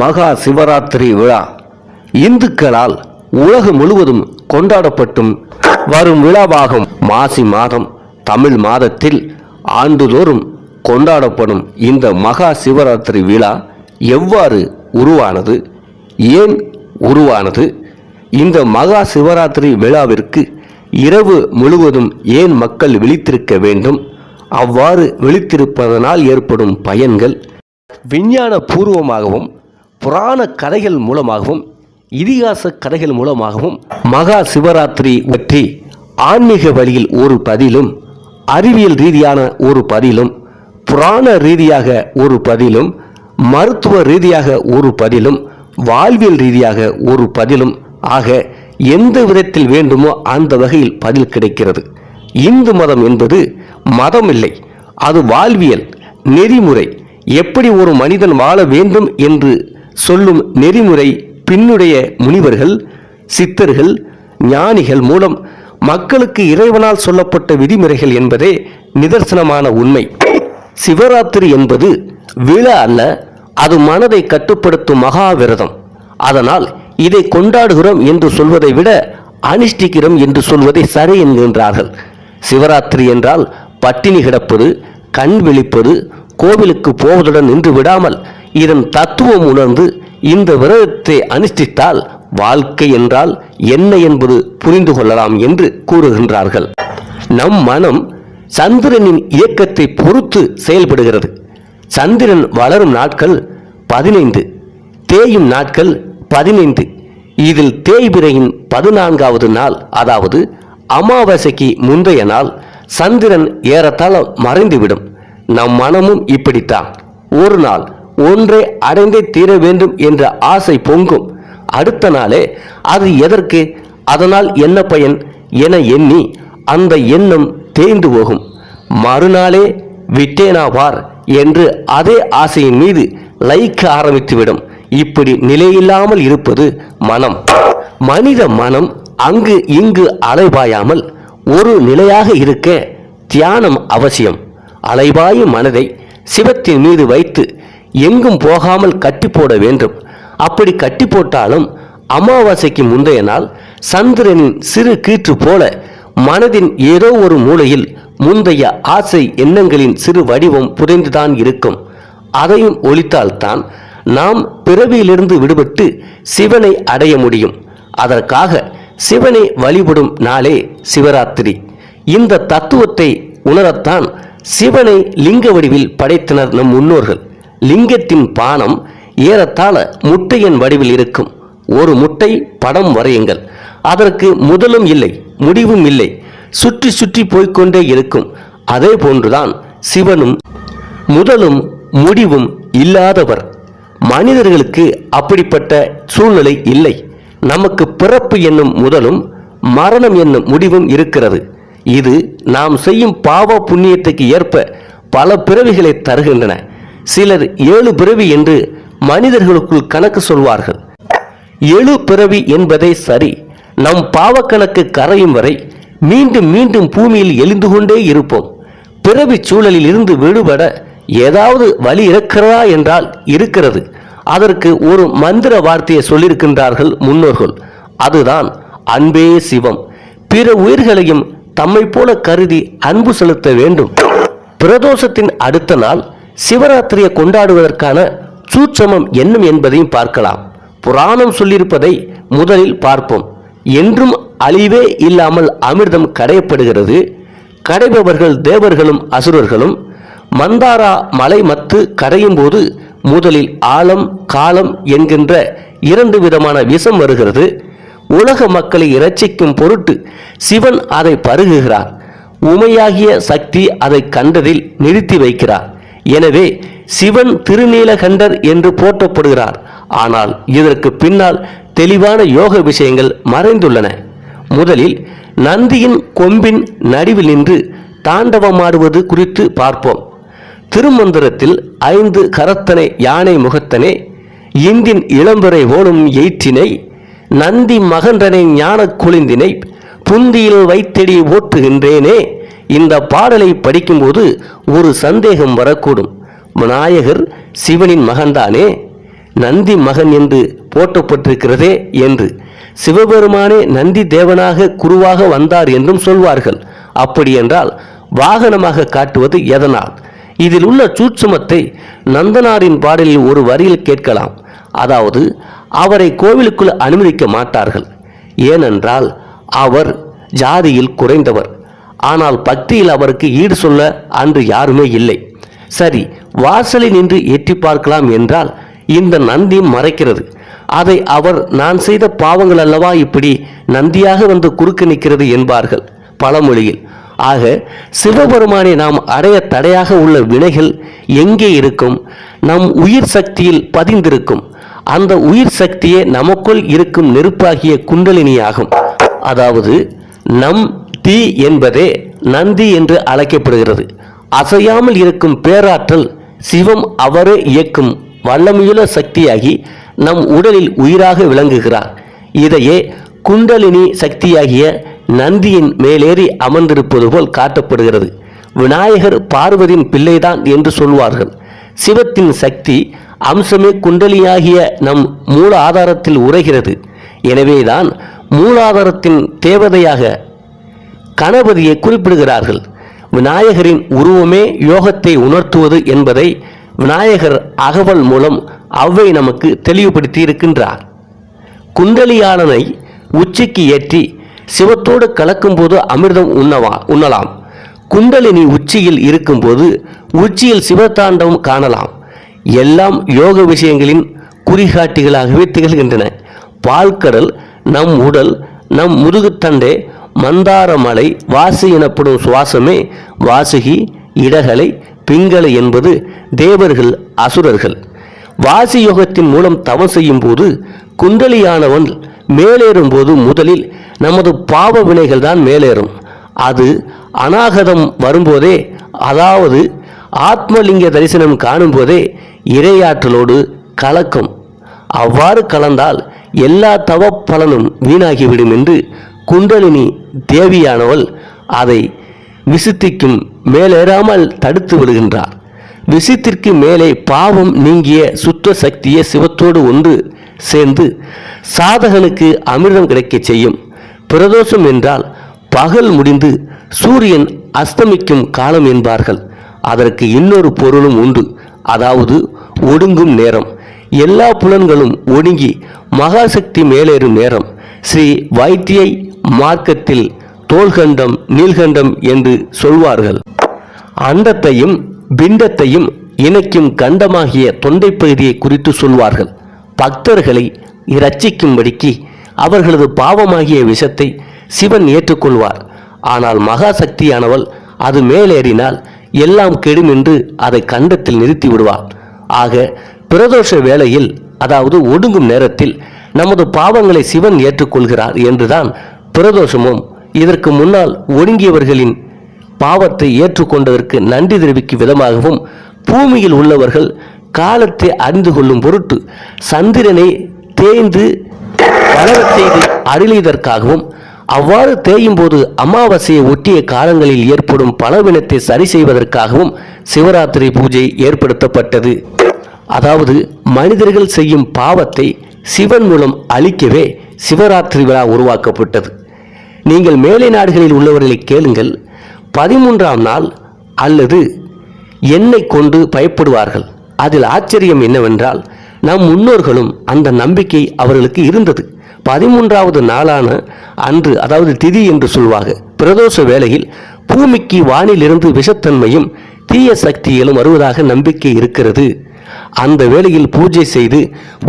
மகா சிவராத்திரி விழா. இந்துக்களால் உலகம் முழுவதும் கொண்டாடப்பட்டும் வரும் விழாவாகும் மாசி மாதம். தமிழ் மாதத்தில் ஆண்டுதோறும் கொண்டாடப்படும் இந்த மகா சிவராத்திரி விழா எவ்வாறு உருவானது? ஏன் உருவானது? இந்த மகா சிவராத்திரி விழாவிற்கு இரவு முழுவதும் ஏன் மக்கள் விழித்திருக்க வேண்டும்? அவ்வாறு விழித்திருப்பதனால் ஏற்படும் பயன்கள் விஞ்ஞான பூர்வமாகவும் புராண கதைகள் மூலமாகவும் இதிகாச கதைகள் மூலமாகவும் மகா சிவராத்திரி பற்றி ஆன்மீக வழியில் ஒரு பதிலும் அறிவியல் ரீதியான ஒரு பதிலும் புராண ரீதியாக ஒரு பதிலும் மருத்துவ ரீதியாக ஒரு பதிலும் வாழ்வியல் ரீதியாக ஒரு பதிலும் ஆக எந்த விதத்தில் வேண்டுமோ அந்த வகையில் பதில் கிடைக்கிறது. இந்து மதம் என்பது மதம் இல்லை அது வாழ்வியல் நெறிமுறை. எப்படி ஒரு மனிதன் வாழ வேண்டும் என்று சொல்லும் நெறிமுறை பின்னுடைய முனிவர்கள் சித்தர்கள் ஞானிகள் மூலம் மக்களுக்கு இறைவனால் சொல்லப்பட்ட விதிமுறைகள் என்பதே நிதர்சனமான உண்மை. சிவராத்திரி என்பது விழா அல்ல அது மனதை கட்டுப்படுத்தும் மகாவிரதம். அதனால் இதை கொண்டாடுகிறோம் என்று சொல்வதை விட அனுஷ்டிக்கிறோம் என்று சொல்வதை சரி என்கின்றார்கள். சிவராத்திரி என்றால் பட்டினி கிடப்பது கண் விழிப்பது கோவிலுக்கு போவதுடன் நின்று விடாமல் இதன் தத்துவம் உணர்ந்து இந்த விரதத்தை அனுஷ்டித்தால் வாழ்க்கை என்றால் என்ன என்பது புரிந்து கொள்ளலாம் என்று கூறுகின்றார்கள். நம் மனம் சந்திரனின் இயக்கத்தை பொறுத்து செயல்படுகிறது. சந்திரன் வளரும் நாட்கள் பதினைந்து தேயும் நாட்கள் பதினைந்து. இதில் தேய்பிரையின் பதினான்காவது நாள் அதாவது அமாவாசைக்கு முந்தைய நாள் சந்திரன் ஏறத்தாழ மறைந்துவிடும். நம் மனமும் இப்படித்தான். ஒரு நாள் ஒன்றை அடைந்தே தீர வேண்டும் என்ற ஆசை பொங்கும். அடுத்த நாளே அது எதற்கு? அதனால் என்ன பயன்? என எண்ணி அந்த எண்ணம் தேய்ந்து போகும். மறுநாளே விட்டேனா பார் என்று அதே ஆசையின் மீது லைக்க ஆரம்பித்துவிடும். இப்படி நிலையில்லாமல் இருப்பது மனம். மனித மனம் அங்கு இங்கு அலைபாயாமல் ஒரு நிலையாக இருக்க தியானம் அவசியம். அலைபாயும் மனதை சிவத்தின் மீது வைத்து எங்கும் போகாமல் கட்டி போட வேண்டும். அப்படி கட்டி போட்டாலும் அமாவாசைக்கு முந்தைய நாள் சந்திரனின் சிறு கீற்று போல மனதின் ஏதோ ஒரு மூலையில் முந்தைய ஆசை எண்ணங்களின் சிறு வடிவம் புதைந்துதான் இருக்கும். அதையும் ஒழித்தால்தான் நாம் பிறவியிலிருந்து விடுபட்டு சிவனை அடைய முடியும். அதற்காக சிவனை வழிபடும் நாளே சிவராத்திரி. இந்த தத்துவத்தை உணரத்தான் சிவனை லிங்க வடிவில் படைத்தனர் நம் முன்னோர்கள். லிங்கத்தின் பானம் ஏறத்தாழ முட்டையின் வடிவில் இருக்கும். ஒரு முட்டை படம் வரையுங்கள். அதற்கு முதலும் இல்லை முடிவும் இல்லை. சுற்றி சுற்றி போய்க்கொண்டே இருக்கும். அதே போன்றுதான் சிவனும் முதலும் முடிவும் இல்லாதவர். மனிதர்களுக்கு அப்படிப்பட்ட சூழ்நிலை இல்லை. நமக்கு பிறப்பு என்னும் முதலும் மரணம் என்னும் முடிவும் இருக்கிறது. இது நாம் செய்யும் பாவ புண்ணியத்துக்கு ஏற்ப பல பிறவிகளை தருகின்றன. சிலர் ஏழு பிறவி என்று மனிதர்களுக்குள் கணக்கு சொல்வார்கள். ஏழு பிறவி என்பதே சரி. நம் பாவக்கணக்கு கரையும் வரை மீண்டும் மீண்டும் பூமியில் எழுந்து கொண்டே இருப்போம். பிறவி சூழலில் இருந்து விடுபட ஏதாவது வழி இருக்கிறதா என்றால் இருக்கிறது. அதற்கு ஒரு மந்திர வார்த்தையை சொல்லியிருக்கின்றார்கள் முன்னோர்கள். அதுதான் அன்பே சிவம். பிற உயிர்களையும் தம்மை போல கருதி அன்பு செலுத்த வேண்டும். பிரதோஷத்தின் அடுத்த நாள் சிவராத்திரியை கொண்டாடுவதற்கான சூட்சமம் என்னும் என்பதையும் பார்க்கலாம். புராணம் சொல்லியிருப்பதை முதலில் பார்ப்போம். என்றும் அழிவே இல்லாமல் அமிர்தம் கடையப்படுகிறது கடைபவர்கள் தேவர்களும் அசுரர்களும் மந்தாரா மலை மத்து கரையும் போது முதலில் ஆழம் காலம் என்கின்ற இரண்டு விதமான விஷம் வருகிறது. உலக மக்களை இரட்சிக்கும் பொருட்டு சிவன் அதை பருகுகிறார். உமையாகிய சக்தி அதை கண்டதில் நிறுத்தி வைக்கிறார். எனவே சிவன் திருநீலகண்டர் என்று போற்றப்படுகிறார். ஆனால் இதற்கு பின்னால் தெளிவான யோக விஷயங்கள் மறைந்துள்ளன. முதலில் நந்தியின் கொம்பின் நடுவில் நின்று தாண்டவமாடுவது குறித்து பார்ப்போம். திருமந்திரத்தில் ஐந்து கரத்தனை யானை முகத்தனே இந்தின் இளம்பரை ஓடும் எயிற்றினை நந்தி மகன்றனை ஞானக் குளிந்தினை புந்தியில் வைத்தடி ஓட்டுகின்றேனே இந்த பாடலை படிக்கும்போது ஒரு சந்தேகம் வரக்கூடும். விநாயகர் சிவனின் மகன்தானே? நந்தி மகன் என்று போட்டப்பட்டிருக்கிறதே என்று. சிவபெருமானே நந்தி தேவனாக குருவாக வந்தார் என்றும் சொல்வார்கள். அப்படியென்றால் வாகனமாக காட்டுவது எதனால்? இதில் உள்ள சூட்சுமத்தை நந்தனாரின் பாடலில் ஒரு வரியில் கேட்கலாம். அதாவது அவரை கோவிலுக்குள் அனுமதிக்க மாட்டார்கள். ஏனென்றால் அவர் ஜாதியில் குறைந்தவர். ஆனால் பக்தியில் அவருக்கு ஈடு சொல்ல அன்று யாருமே இல்லை. சரி வாசலில் நின்று எட்டி பார்க்கலாம் என்றால் இந்த நந்தி மறைக்கிறது. அதை அவர் நான் செய்த பாவங்கள் அல்லவா இப்படி நந்தியாக வந்து குறுக்க நிற்கிறது? என்பார்கள் பழமொழியில். ஆக சிவபெருமானை நாம் அடைய தடையாக உள்ள வினைகள் எங்கே இருக்கும்? நம் உயிர் சக்தியில் பதிந்திருக்கும். அந்த உயிர் சக்தியே நமக்குள் இருக்கும் நெருப்பாகிய குண்டலினியாகும். அதாவது நம் தீ என்பதே நந்தி என்று அழைக்கப்படுகிறது. அசையாமல் இருக்கும் பேராற்றல் சிவம் அவரே இயக்கும் வல்லமையுள்ள சக்தியாகி நம் உடலில் உயிராக விளங்குகிறார். இதையே குண்டலினி சக்தியாகிய நந்தியின் மேலேறி அமர்ந்திருப்பது போல் காட்டப்படுகிறது. விநாயகர் பார்வதியின் பிள்ளைதான் என்று சொல்வார்கள். சிவத்தின் சக்தி அம்சமே குண்டலியாகிய நம் மூல ஆதாரத்தில் உரைகிறது எனவேதான் மூலாதாரத்தின் தேவதையாக கணபதியை குறிப்பிடுகிறார்கள். விநாயகரின் உருவமே யோகத்தை உணர்த்துவது என்பதை விநாயகர் அகவல் மூலம் அவ்வை நமக்கு தெளிவுபடுத்தி இருக்கின்றார் குண்டலியாளனை உச்சிக்கு ஏற்றி சிவத்தோடு கலக்கும்போது அமிர்தம் உண்ணவா உண்ணலாம். குண்டலினி உச்சியில் இருக்கும்போது உச்சியில் சிவத்தாண்டவம் காணலாம். எல்லாம் யோக விஷயங்களின் குறிகாட்டிகளாகவே திகழ்கின்றன. பால்கடல் நம் உடல் நம் முதுகுத்தண்டே மந்தாரமலை வாசி எனப்படும் சுவாசமே வாசுகி இடகலை பிங்களை என்பது தேவர்கள் அசுரர்கள். வாசி யோகத்தின் மூலம் தவம் செய்யும் போது குண்டலியானவன் மேலேறும் போது முதலில் நமது பாவ வினைகள் தான் மேலேறும். அது அநாகதம் வரும்போதே அதாவது ஆத்மலிங்க தரிசனம் காணும்போதே இரையாற்றலோடு கலக்கும். அவ்வாறு கலந்தால் எல்லா தவ பலனும் வீணாகிவிடும் என்று குண்டலினி தேவியானவள் அதை விசித்திக்கும் மேலேறாமல் தடுத்து விடுகின்றார் விசித்திற்கு மேலே பாவம் நீங்கிய சுத்த சக்தியை சிவத்தோடு ஒன்று சேர்ந்து சாதகனுக்கு அமிர்தம் கிடைக்கச் செய்யும். பிரதோஷம் என்றால் பகல் முடிந்து சூரியன் அஸ்தமிக்கும் காலம் என்பார்கள். அதற்கு இன்னொரு பொருளும் உண்டு. அதாவது ஒடுங்கும் நேரம். எல்லா புலன்களும் ஒடுங்கி மகாசக்தி மேலேறும் நேரம். ஸ்ரீ வைத்தியை மார்க்கத்தில் தோள்கண்டம் நீல்கண்டம் என்று சொல்வார்கள். அண்டத்தையும் பிண்டத்தையும் இணைக்கும் கண்டமாகிய தொண்டை பகுதியை குறித்து சொல்வார்கள். பக்தர்களை இரட்சிக்கும்படிக்கு அவர்களது பாவமாகிய விஷத்தை சிவன் ஏற்றுக்கொள்வார். ஆனால் மகாசக்தியானவள் அது மேலேறினால் எல்லாம் கெடும் என்று அதை கண்டத்தில் நிறுத்தி விடுவார் ஆக பிரதோஷ வேளையில் அதாவது ஒடுங்கும் நேரத்தில் நமது பாவங்களை சிவன் ஏற்றுக்கொள்கிறார் என்றுதான் பிரதோஷமும் இதற்கு முன்னால் ஒடுங்கியவர்களின் பாவத்தை ஏற்றுக்கொண்டதற்கு நன்றி தெரிவிக்கும் விதமாகவும் பூமியில் உள்ளவர்கள் காலத்தை அறிந்து கொள்ளும் பொருட்டு சந்திரனை தேய்ந்து வளர செய்து அருளியதற்காகவும் அவ்வாறு தேயும் போது அமாவாசையை ஒட்டிய காலங்களில் ஏற்படும் பலவினத்தை சரி செய்வதற்காகவும் சிவராத்திரி பூஜை ஏற்படுத்தப்பட்டது. அதாவது மனிதர்கள் செய்யும் பாவத்தை சிவன் மூலம் அழிக்கவே சிவராத்திரி விழா உருவாக்கப்பட்டது. நீங்கள் மேலை நாடுகளில் உள்ளவர்களை கேளுங்கள். பதிமூன்றாம் நாள் அல்லது என்னை கொண்டு பயப்படுவார்கள். அதில் ஆச்சரியம் என்னவென்றால் நம் முன்னோர்களும் அந்த நம்பிக்கை அவர்களுக்கு இருந்தது. பதிமூன்றாவது நாளான அன்று அதாவது திதி என்று சொல்வாங்க பிரதோஷ வேளையில் பூமிக்கு வானிலிருந்து விஷத்தன்மையும் தீய சக்திகளும் வருவதாக நம்பிக்கை இருக்கிறது. அந்த வேளையில் பூஜை செய்து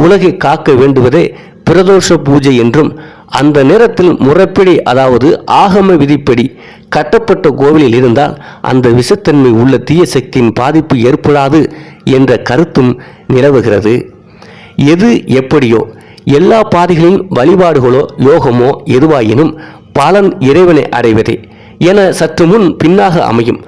உலகை காக்க வேண்டுவதே பிரதோஷ பூஜை என்றும் அந்த நேரத்தில் முறைப்படி அதாவது ஆகம விதிப்படி கட்டப்பட்ட கோவிலில் இருந்தால் அந்த விஷத்தன்மை உள்ள தீய சக்தியின் பாதிப்பு ஏற்படாது என்ற கருத்தும் நிலவுகிறது. எது எப்படியோ எல்லா பாதைகளின் வழிபாடுகளோ யோகமோ எதுவாயினும் பலன் இறைவனை அடைவதே என சற்று முன் பின்னாக அமையும்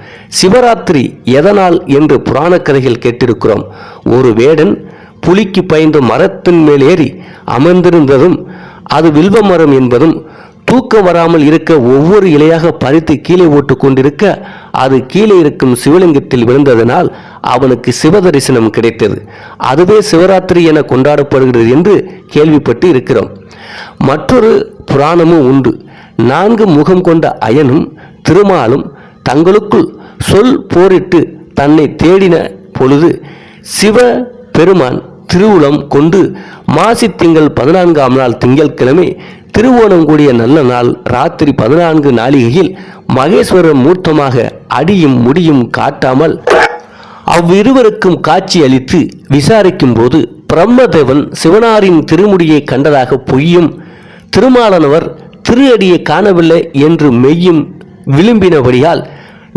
சிவராத்திரி எதனால் என்று புராணக் கதைகள் கேட்டிருக்கிறோம். ஒரு வேடன் புலிக்கு பயந்து மரத்தின் மேல் ஏறி அமர்ந்திருந்ததும் அது வில்வ மரம் என்பதும் தூக்கம் வராமல் இருக்க ஒவ்வொரு இலையாக பறித்து கீழே ஓட்டு கொண்டிருக்க அது கீழே இருக்கும் சிவலிங்கத்தில் விழுந்ததனால் அவனுக்கு சிவ தரிசனம் கிடைத்தது. அதுவே சிவராத்திரி என கொண்டாடப்படுகிறது என்று கேள்விப்பட்டு இருக்கிறோம். மற்றொரு புராணமும் உண்டு. நான்கு முகம் கொண்ட அயனும் திருமாலும் தங்களுக்குள் சொல் போரிட்டு தன்னை தேடின பொழுது சிவ பெருமான் திருவுளம் கொண்டு மாசி திங்கள் பதினான்காம் நாள் திங்கட்கிழமை திருவோணம் கூடிய நல்ல நாள் ராத்திரி பதினான்கு நாளிகையில் மகேஸ்வரர் மூர்த்தமாக அடியும் முடியும் காட்டாமல் அவ்விருவருக்கும் காட்சி அளித்து விசாரிக்கும் போது பிரம்மதேவன் சிவனாரின் திருமுடியை கண்டதாக பொய்யும் திருமாலனவர் திரு அடியை காணவில்லை என்று மெய்யும் விளிம்பினபடியால்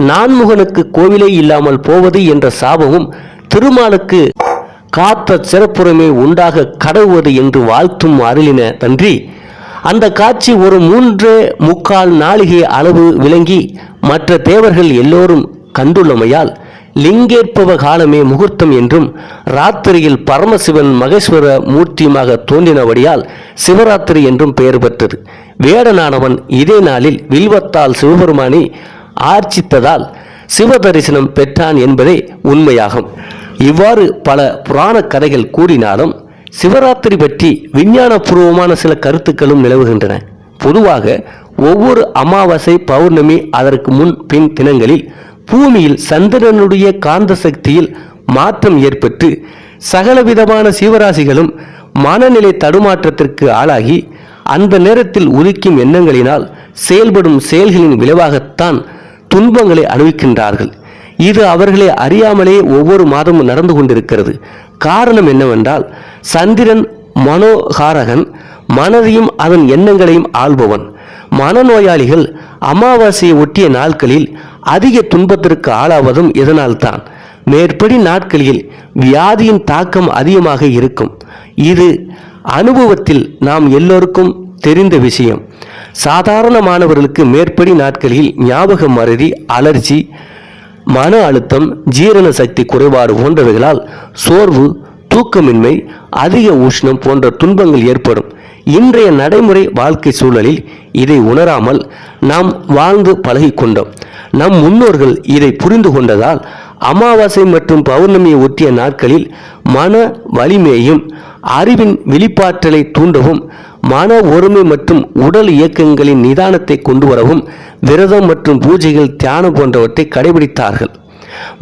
நான்முகனுக்கு கோவிலே இல்லாமல் போவது என்ற சாபமும் திருமாலுக்கு காத்த சிறப்புறமே உண்டாக கடவுவது என்று வாழ்த்தும் அருளின தன்றி அந்த காட்சி ஒரு மூன்று முக்கால் நாளிகை அளவு விளங்கி மற்ற தேவர்கள் எல்லோரும் கண்டுள்ளமையால் லிங்கேற்பவ காலமே முகூர்த்தம் என்றும் ராத்திரியில் பரமசிவன் மகேஸ்வர மூர்த்தியுமாக தோன்றினபடியால் சிவராத்திரி என்றும் பெயர் பெற்றது. வேடனானவன் இதே நாளில் வில்வத்தால் சிவபெருமானை ஆர்ச்சித்ததால் சிவ தரிசனம் பெற்றான் என்பதே உண்மையாகும். இவ்வாறு பல புராண கதைகள் கூறினாலும் சிவராத்திரி பற்றி விஞ்ஞானபூர்வமான சில கருத்துக்களும் நிலவுகின்றன. பொதுவாக ஒவ்வொரு அமாவாசை பௌர்ணமி அதற்கு முன் பின் தினங்களில் பூமியில் சந்திரனுடைய காந்த சக்தியில் மாற்றம் ஏற்பட்டு சகலவிதமான சிவராசிகளும் மனநிலை தடுமாற்றத்திற்கு ஆளாகி அந்த நேரத்தில் உதிக்கும் எண்ணங்களினால் செயல்படும் செயல்களின் விளைவாகத்தான் துன்பங்களை அனுபவிக்கின்றார்கள். இது அவர்களை அறியாமலே ஒவ்வொரு மாதமும் நடந்து கொண்டிருக்கிறது. காரணம் என்னவென்றால் சந்திரன் மனோகாரகன் மனதையும் அதன் எண்ணங்களையும் ஆள்பவன். மனநோயாளிகள் அமாவாசையை ஒட்டிய நாட்களில் அதிக துன்பத்திற்கு ஆளாவதும் இதனால்தான். மேற்படி நாட்களில் வியாதியின் தாக்கம் அதிகமாக இருக்கும். இது அனுபவத்தில் நாம் எல்லோருக்கும் தெரிந்த விஷயம். சாதாரண மாணவர்களுக்கு மேற்படி நாட்களில் ஞாபக மறதி அலர்ஜி மன அழுத்தம் ஜீரண சக்தி குறைபாடு போன்றவைகளால் சோர்வு தூக்கமின்மை அதிக உஷ்ணம் போன்ற துன்பங்கள் ஏற்படும். இன்றைய நடைமுறை வாழ்க்கை சூழலில் இதை உணராமல் நாம் வாழ்ந்து பழகிக்கொண்டோம். நம் முன்னோர்கள் இதை புரிந்து கொண்டதால் அமாவாசை மற்றும் பௌர்ணமியை ஒட்டிய நாட்களில் மன வலிமையையும் அறிவின் வெளிப்பாற்றலை தூண்டவும் மன ஒருமை மற்றும் உடல் இயக்கங்களின் நிதானத்தை கொண்டு வரவும் விரதம் மற்றும் பூஜைகள் தியானம் போன்றவற்றை கடைபிடித்தார்கள்.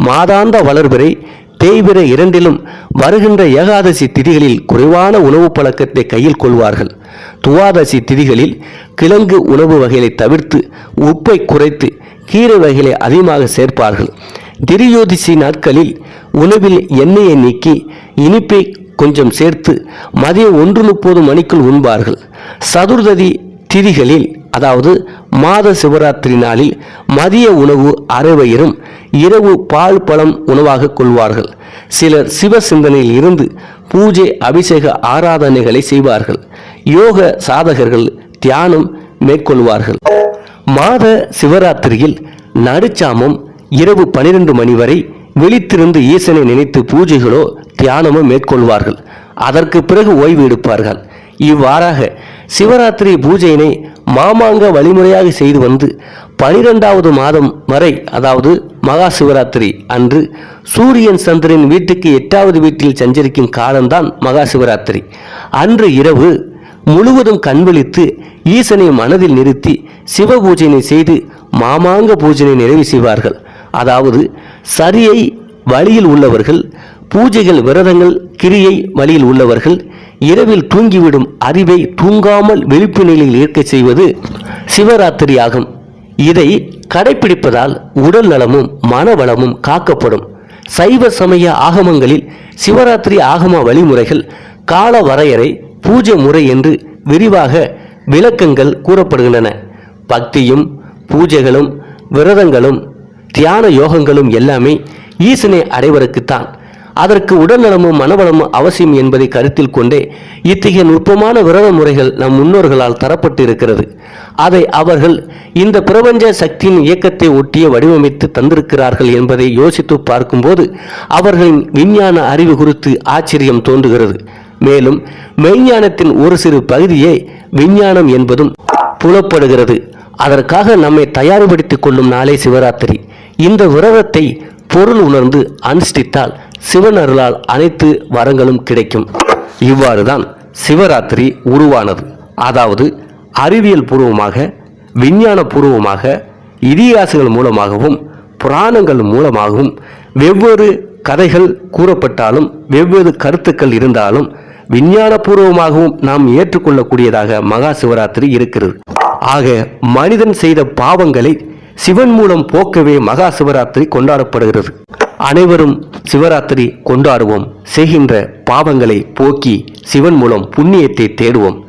மாதாந்த வளர்பிறை தேய்பிறை இரண்டிலும் வருகின்ற ஏகாதசி திதிகளில் குறைவான உணவு பழக்கத்தை கையில் கொள்வார்கள். துவாதசி திதிகளில் கிழங்கு உணவு வகைகளை தவிர்த்து உப்பை குறைத்து கீரை வகைகளை அதிகமாக சேர்ப்பார்கள். திரியோதிசி நாட்களில் உணவில் எண்ணெயை நீக்கி இனிப்பை கொஞ்சம் சேர்த்து மதியம் ஒன்று முப்பது மணிக்குள் உண்பார்கள். சதுர்ததி திதிகளில் அதாவது மாத சிவராத்திரி நாளில் மதிய உணவு அரைவயிறும் இரவு பால் பழம் உணவாக கொள்வார்கள். சிலர் சிவ சிந்தனையில் இருந்து பூஜை அபிஷேக ஆராதனைகளை செய்வார்கள். யோக சாதகர்கள் தியானம் மேற்கொள்வார்கள். மாத சிவராத்திரியில் நடுச்சாமம் இரவு பனிரெண்டு மணி வரை விழித்திருந்து ஈசனை நினைத்து பூஜைகளோ தியானமோ மேற்கொள்வார்கள். அதற்கு பிறகு ஓய்வு எடுப்பார்கள். இவ்வாறாக சிவராத்திரி பூஜையினை மாமாங்க வழிமுறையாக செய்து வந்து பனிரெண்டாவது மாதம் வரை அதாவது மகா சிவராத்திரி அன்று சூரியன் சந்திரன் வீட்டுக்கு எட்டாவது வீட்டில் சஞ்சரிக்கும் காலம்தான் மகா சிவராத்திரி. அன்று இரவு முழுவதும் கண்விழித்து ஈசனை மனதில் நிறுத்தி சிவ பூஜையினை செய்து மாமாங்க பூஜையை நிறைவு செய்வார்கள். அதாவது சரியை வழியில் உள்ளவர்கள் பூஜைகள் விரதங்கள் கிரியை வழியில் உள்ளவர்கள் இரவில் தூங்கிவிடும் அறிவை தூங்காமல் விழிப்பு நிலையில் இருக்கச் செய்வது சிவராத்திரி ஆகும் இதை கடைப்பிடிப்பதால் உடல் நலமும் மனவளமும் காக்கப்படும். சைவ சமய ஆகமங்களில் சிவராத்திரி ஆகம வழிமுறைகள் கால வரையறை பூஜை முறை என்று விரிவாக விளக்கங்கள் கூறப்படுகின்றன. பக்தியும் பூஜைகளும் விரதங்களும் தியான யோகங்களும் எல்லாமே ஈசனை அடைவதற்குத்தான். அதற்கு உடல்நலமும் மனவளமும் அவசியம் என்பதை கருத்தில் கொண்டே இத்தகைய நுட்பமான விரத முறைகள் நம் முன்னோர்களால் தரப்பட்டு இருக்கிறது அதை அவர்கள் இந்த பிரபஞ்ச சக்தியின் இயக்கத்தை ஒட்டிய வடிவமைத்து தந்திருக்கிறார்கள் என்பதை யோசித்து பார்க்கும்போது அவர்களின் விஞ்ஞான அறிவு குறித்து ஆச்சரியம் தோன்றுகிறது. மேலும் மெய்ஞானத்தின் ஒரு சிறு பகுதியே விஞ்ஞானம் என்பதும் புலப்படுகிறது. அதற்காக நம்மை தயார்படுத்திக் கொள்ளும் நாளே சிவராத்திரி. இந்த விரதத்தை பொருள் உணர்ந்து அனுஷ்டித்தால் சிவன் அருளால் அனைத்து வரங்களும் கிடைக்கும். இவ்வாறுதான் சிவராத்திரி உருவானது. அதாவது அறிவியல் பூர்வமாக விஞ்ஞான பூர்வமாக இதிகாசங்கள் மூலமாகவும் புராணங்கள் மூலமாகவும் வெவ்வேறு கதைகள் கூறப்பட்டாலும் வெவ்வேறு கருத்துக்கள் இருந்தாலும் விஞ்ஞானபூர்வமாகவும் நாம் ஏற்றுக்கொள்ளக்கூடியதாக மகா சிவராத்திரி இருக்கிறது. ஆக மனிதன் செய்த பாவங்களை சிவன் மூலம் போக்கவே மகா சிவராத்திரி கொண்டாடப்படுகிறது. அனைவரும் சிவராத்திரி கொண்டாடுவோம். செய்கின்ற பாவங்களை போக்கி சிவன் மூலம் புண்ணியத்தை தேடுவோம்.